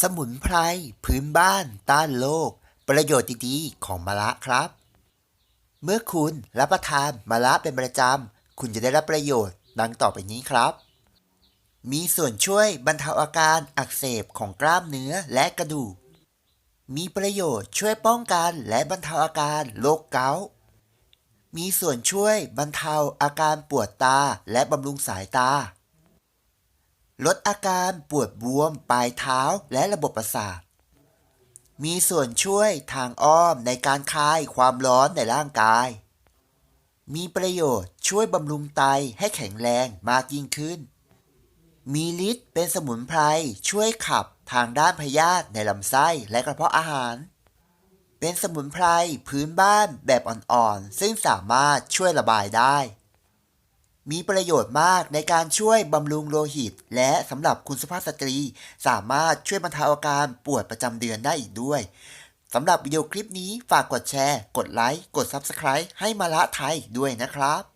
สมุนไพรพื้นบ้านต้านโรคประโยชน์ดีๆของมะระครับ เมื่อคุณรับประทานมะระเป็นประจำ คุณจะได้รับประโยชน์ดังต่อไปนี้ครับ มีส่วนช่วยบรรเทาอาการอักเสบของกล้ามเนื้อและกระดูก มีประโยชน์ช่วยป้องกันและบรรเทาอาการโรคเกาต์มีส่วนช่วยบรรเทาอาการปวดตาและบำรุงสายตา ลดอาการปวดบวมปลายเท้าและระบบประสาท มีส่วนช่วยทางอ้อมในการคลายความร้อนในร่างกาย มีประโยชน์ช่วยบำรุงไตให้แข็งแรงมากยิ่งขึ้น มีฤทธิ์เป็นสมุนไพรช่วยขับทางด้านพยาธิในลำไส้และกระเพาะอาหาร เป็นสมุนไพรพื้นบ้านแบบอ่อนๆ ซึ่งสามารถช่วยระบายได้ มีประโยชน์มากในการช่วยบำรุงโลหิต และสำหรับคุณสุภาพสตรี สามารถช่วยบรรเทาอาการปวดประจำเดือนได้อีกด้วยสำหรับวิดีโอคลิปนี้ฝากกดแชร์ กดไลค์ กด Subscribe ให้มาละไทยด้วยนะครับ